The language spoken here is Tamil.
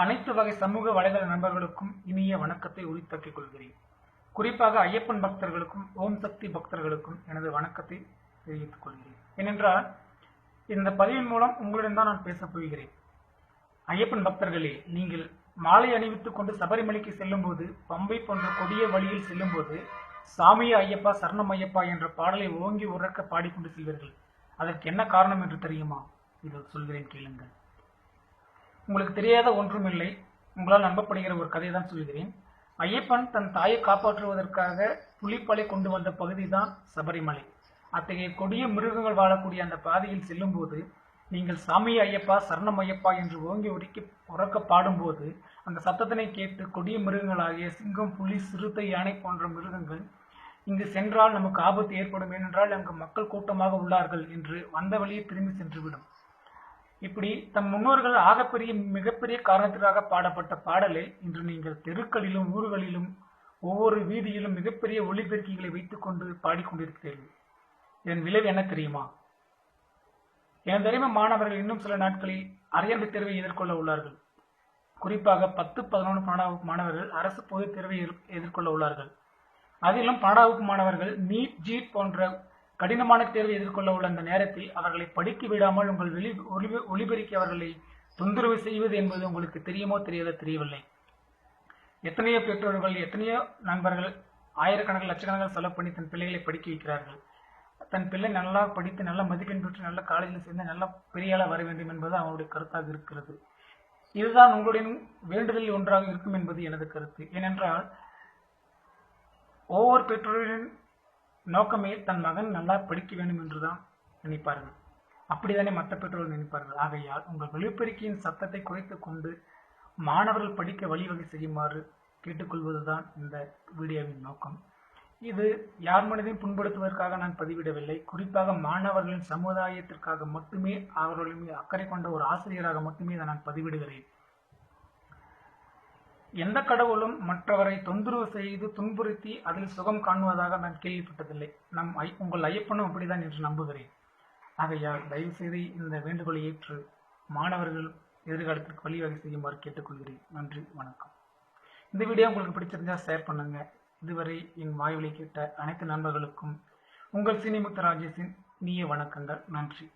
அனைத்து வகை சமூக வலைதள நண்பர்களுக்கும் இனிய வணக்கத்தை உரித்தாக்கிக் கொள்கிறேன். குறிப்பாக ஐயப்பன் பக்தர்களுக்கும் ஓம் சக்தி பக்தர்களுக்கும் எனது வணக்கத்தை தெரிவித்துக் கொள்கிறேன். ஏனென்றால் இந்த பதிவின் மூலம் உங்களிடம் தான் நான் பேசப் போகிறேன். ஐயப்பன் பக்தர்களே நீங்கள் மாலை அணிவித்துக் கொண்டு சபரிமலைக்கு செல்லும்போது பம்பை போன்ற கொடிய வழியில் செல்லும்போது சாமிய ஐயப்பா சரணம் ஐயப்பா என்ற பாடலை ஓங்கி உறக்க பாடிக்கொண்டு செல்வீர்கள். அதற்கு என்ன காரணம் என்று தெரியுமா? இது சொல்கிறேன் கேளுங்கள். உங்களுக்கு தெரியாத ஒன்றுமில்லை. உங்களால் நம்பப்படுகிற ஒரு கதை தான் சொல்கிறேன். ஐயப்பன் தன் தாயை காப்பாற்றுவதற்காக புலிப்பலை கொண்டு வந்த பகுதி தான் சபரிமலை. அத்தகைய கொடிய மிருகங்கள் வாழக்கூடிய அந்த பாதையில் செல்லும்போது நீங்கள் சாமி ஐயப்பா சரணம் ஐயப்பா என்று ஓங்கி உருக்கி உறக்க பாடும்போது அந்த சத்தத்தினை கேட்டு கொடிய மிருகங்களாகிய சிங்கம் புலி சிறுத்தை யானை போன்ற மிருகங்கள் இங்கு சென்றால் நமக்கு ஆபத்து ஏற்படும். ஏனென்றால் அங்கு மக்கள் கூட்டமாக உள்ளார்கள் என்று வந்த வழியே திரும்பி சென்றுவிடும். இப்படி தம் முன்னோர்கள் ஆகப்பெரிய மிகப்பெரிய காரணத்திற்காக பாடப்பட்ட பாடலை இன்று நீங்கள் தெருக்களிலும் ஊர்களிலும் ஒவ்வொரு வீதியிலும் மிகப்பெரிய ஒளிபெருக்கிகளை வைத்துக்கொண்டு பாடிக்கொண்டிருக்கிறீர்கள். இதன் விளைவு என்ன தெரியுமா? என தெரியுமா மாணவர்கள் இன்னும் சில நாட்களில் அரையாண்டு தேர்வை எதிர்கொள்ள உள்ளார்கள். குறிப்பாக பத்து பதினொன்று பன்னெண்டாம் மாணவர்கள் அரசு பொது தேர்வை எதிர்- எதிர்கொள்ள உள்ளார்கள். அதிலும் பன்னெண்டாம் மாணவர்கள் நீட் ஜீட் போன்ற கடினமான தேர்வை எதிர்கொள்ள உள்ள அந்த நேரத்தில் அவர்களை படிக்க விடாமல் உங்கள் வெளி ஒளிபெருக்கி அவர்களை தொந்தரவு செய்வது என்பது உங்களுக்கு தெரியுமோ தெரியாதோ தெரியவில்லை. எத்தனையோ பெற்றோர்கள் எத்தனையோ நண்பர்கள் ஆயிரக்கணக்கில் லட்சக்கணக்கில் செலவு பண்ணி தன் பிள்ளைகளை படிக்க வைக்கிறார்கள். தன் பிள்ளை நல்லா படித்து நல்ல மதிப்பெண் பெற்று நல்ல காலேஜில் சேர்ந்து நல்ல பெரியாளாக வர வேண்டும் என்பது அவனுடைய கருத்தாக இருக்கிறது. இதுதான் உங்களுடைய வேண்டுதலில் ஒன்றாக இருக்கும் என்பது எனது கருத்து. ஏனென்றால் ஒவ்வொரு பெற்றோரின் நோக்கமே தன் மகன் நல்லா படிக்க வேண்டும் என்றுதான் நினைப்பார்கள். அப்படித்தானே மற்ற பெற்றோர்கள் நினைப்பார்கள்? ஆகையால் உங்கள் வெளிப்பெருக்கியின் சத்தத்தை குறைத்து கொண்டு மாணவர்கள் படிக்க வழிவகை செய்யுமாறு கேட்டுக்கொள்வதுதான் இந்த வீடியோவின் நோக்கம். இது யார் மனதையும் புண்படுத்துவதற்காக நான் பதிவிடவில்லை. குறிப்பாக மாணவர்களின் சமுதாயத்திற்காக மட்டுமே அவர்களின் அக்கறை கொண்ட ஒரு ஆசிரியராக மட்டுமே இதை நான் பதிவிடுகிறேன். எந்த கடவுளும் மற்றவரை தொந்தரவு செய்து துன்புறுத்தி அதில் சுகம் காணுவதாக நான் கேள்விப்பட்டதில்லை. நம் ஐ உங்கள் ஐயப்பனும் அப்படிதான் என்று நம்புகிறேன். ஆகையால் தயவு செய்து இந்த வேண்டுகோளை ஏற்று மாணவர்கள் எதிர்காலத்திற்கு வழிவகை செய்யுமாறு கேட்டுக்கொள்கிறேன். நன்றி வணக்கம். இந்த வீடியோ உங்களுக்கு பிடிச்சிருந்தா ஷேர் பண்ணுங்க. இதுவரை என் வாய்வழி கேட்ட அனைத்து நண்பர்களுக்கும் உங்கள் சினிமுத்த ராஜேஷின் நீய வணக்கங்கள். நன்றி.